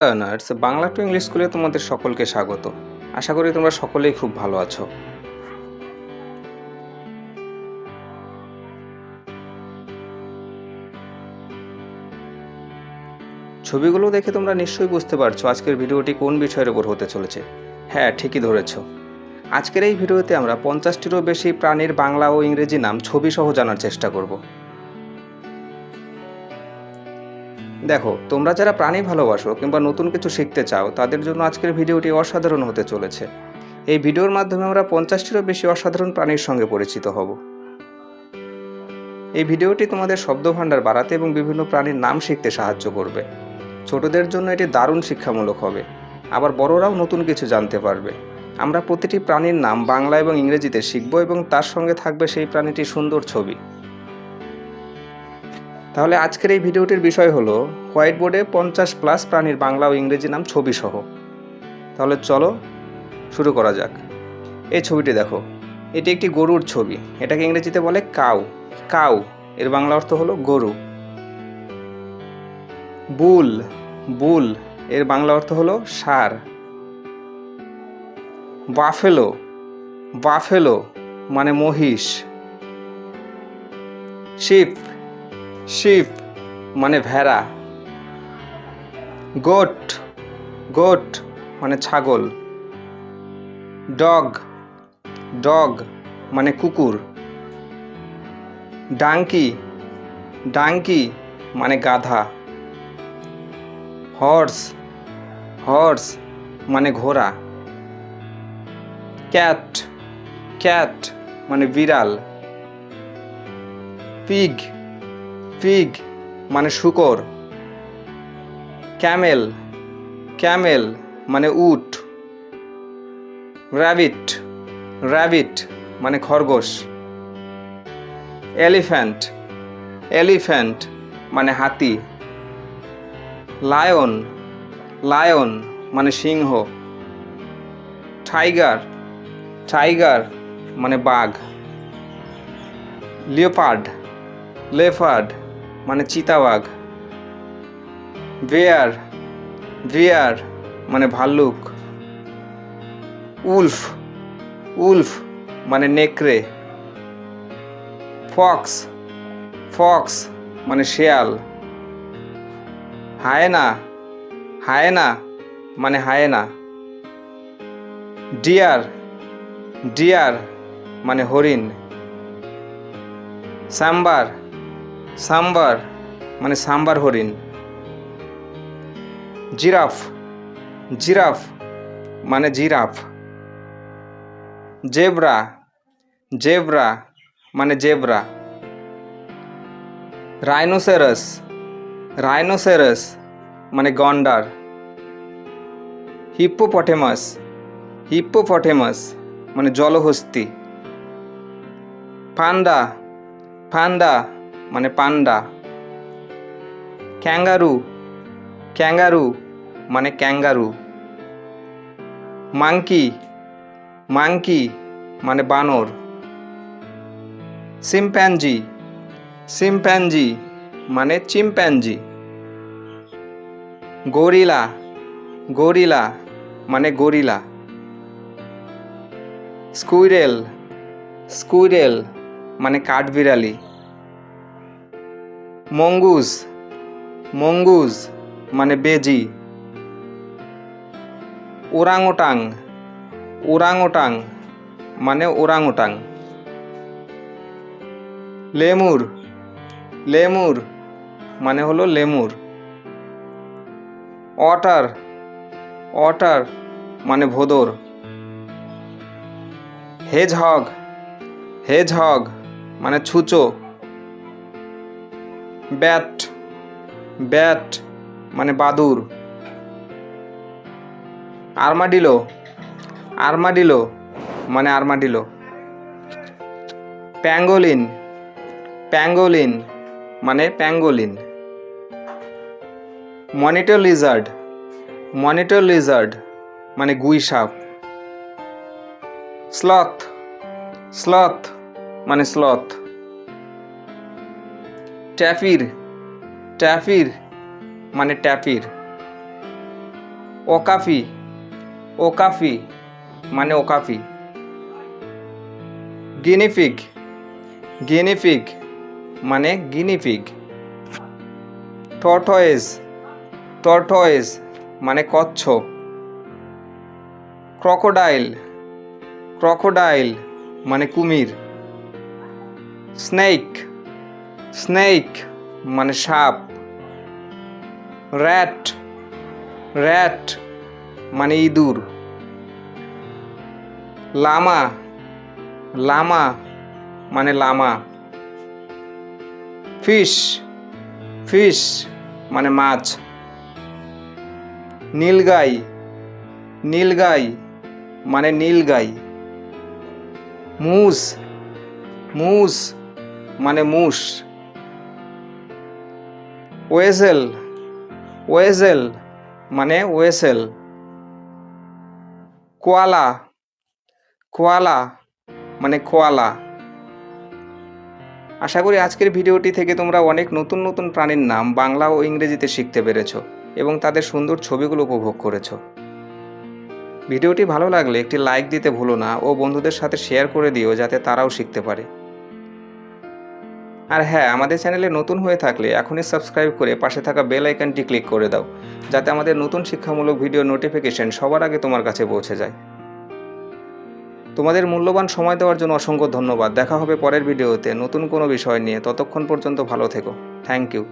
Learners Bangla to English স্কুলে তোমাদের সকলকে স্বাগত। আশা করি তোমরা সকলেই খুব ভালো আছো। ছবিগুলো দেখে তোমরা নিশ্চয়ই বুঝতে পারছ আজকের ভিডিওটি কোন বিষয়ের উপর হতে চলেছে। হ্যাঁ ঠিকই ধরেছো। আজকের এই ভিডিওতে আমরা পঞ্চাশটিরও বেশি প্রাণীর বাংলা ও ইংরেজি নাম ছবি সহ জানার চেষ্টা করব। দেখো, তোমরা যারা প্রাণী ভালোবাসো কিংবা নতুন কিছু শিখতে চাও, তাদের জন্য আজকের ভিডিওটি অসাধারণ হতে চলেছে। এই ভিডিওর মাধ্যমে আমরা পঞ্চাশটিরও বেশি অসাধারণ প্রাণীর সঙ্গে পরিচিত হব। এই ভিডিওটি তোমাদের শব্দভাণ্ডার বাড়াতে এবং বিভিন্ন প্রাণীর নাম শিখতে সাহায্য করবে। ছোটদের জন্য এটি দারুণ শিক্ষামূলক হবে। আবার বড়রাও নতুন কিছু জানতে পারবে। আমরা প্রতিটি প্রাণীর নাম বাংলা এবং ইংরেজিতে শিখব এবং তার সঙ্গে থাকবে সেই প্রাণীটির সুন্দর ছবি। তাহলে আজকের এই ভিডিওটির বিষয় হলো হোয়াইট বোর্ডে পঞ্চাশ প্লাস প্রাণীর বাংলা ও ইংরেজি নাম ছবি সহ তাহলে চলো শুরু করা যাক। এই ছবিটি দেখো, এটি একটি গরুর ছবি। এটাকে ইংরেজিতে বলে কাউ। কাউ, এর বাংলা অর্থ হলো গরু। বুল বুল, এর বাংলা অর্থ হলো ষাঁড় বাফেলো বাফেলো মানে মহিষ। শিপ শিপ মানে ভেড়া। গোট গোট মানে ছাগল। ডগ ডগ মানে কুকুর। ডাঙ্কি ডাঙ্কি মানে গাধা। হর্স হর্স মানে ঘোড়া। ক্যাট ক্যাট মানে বিড়াল। পিগ পিগ মানে শুকর। ক্যামেল ক্যামেল মানে উট। র্যাবিট র্যাবিট মানে খরগোশ। এলিফ্যান্ট এলিফ্যান্ট মানে হাতি। লায়ন লায়ন মানে সিংহ। টাইগার টাইগার মানে বাঘ। লিওপার্ড লেফার্ড মানে চিতাবাঘ। বেয়ার বেয়ার মানে ভাল্লুক। উলফ উলফ মানে নেকড়ে। ফক্স ফক্স মানে শেয়াল। হায়না হায়না মানে হায়না। ডিয়ার ডিয়ার মানে হরিণ। সাম্বার সাম্বার মানে সাম্বার হরিণ। জিরাফ জিরাফ মানে জিরাফ। জেব্রা জেব্রা মানে জেব্রা। রাইনোসেরাস রাইনোসেরাস মানে গন্ডার। হিপ্পোপটেমাস হিপ্পোপটেমাস মানে জলহস্তি। পান্ডা পান্ডা মানে পান্ডা। ক্যাঙ্গারু। ক্যাঙ্গারু মানে ক্যাঙ্গারু। মাংকি। মাংকি মানে বানর। সিম্প্যাঞ্জি সিম্প্যাঞ্জি মানে চিম্প্যাঞ্জি গরিলা। গরিলা মানে গরিলা। স্কুইরেল। স্কুইরেল মানে কাঠবিড়ালি। মঙ্গুজ মঙ্গুজ মানে বেজি। ওরাংওটাং ওরাংওটাং মানে ওরাংওটাং লেমুর লেমুর মানে হলো লেমুর। অটার অটার মানে ভোদর। হেজহগ হেজহগ মানে ছুচো। ব্যাট ব্যাট মানে বাদুর। আর্মাডিলো আর্মাডিলো মানে আর্মাডিলো। প্যাঙ্গোলিন প্যাঙ্গোলিন মানে pangolin. Monitor lizard monitor lizard মানে গুই সাপ। স্লথ স্লথ মানে স্লথ। ট্যাফির ট্যাফির মানে ট্যাফির। ওকাফি ওকাফি মানে ওকাফি। গিনিফিগ গিনিফিগ মানে গিনিফিগ। টর্টয়েজ টর্টয়েজ মানে কচ্ছপ ক্রকোডাইল ক্রকোডাইল মানে কুমির। স্নেক স্নেক মানে সাপ র্যাট র্যাট মানে ইঁদুর, লামা লামা মানে লামা ফিশ ফিশ মানে মাছ, নীলগাই নীলগাই মানে নীলগাই মুস মুস মানে মুস ওয়েজেল ওয়েজেল মানে ওয়েসেল। কোয়ালা কোয়ালা মানে কোয়ালা। আশা করি আজকের ভিডিওটি থেকে তোমরা অনেক নতুন নতুন প্রাণীর নাম বাংলা ও ইংরেজিতে শিখতে পেরেছ এবং তাদের সুন্দর ছবিগুলো উপভোগ করেছ। ভিডিওটি ভালো লাগলে একটি লাইক দিতে ভুলো না ও বন্ধুদের সাথে শেয়ার করে দিও যাতে তারাও শিখতে পারে। আর হ্যাঁ আমাদের চ্যানেলে নতুন হয়ে থাকলে এখনই সাবস্ক্রাইব করে পাশে থাকা বেল আইকনটি ক্লিক করে দাও, যাতে আমাদের নতুন শিক্ষামূলক ভিডিও নোটিফিকেশন সবার আগে তোমার কাছে পৌঁছে যায়। তোমাদের মূল্যবান সময় দেওয়ার জন্য অসংখ্য ধন্যবাদ। দেখা হবে পরের ভিডিওতে নতুন কোনো বিষয় নিয়ে। ততক্ষণ পর্যন্ত ভালো থেকো। Thank you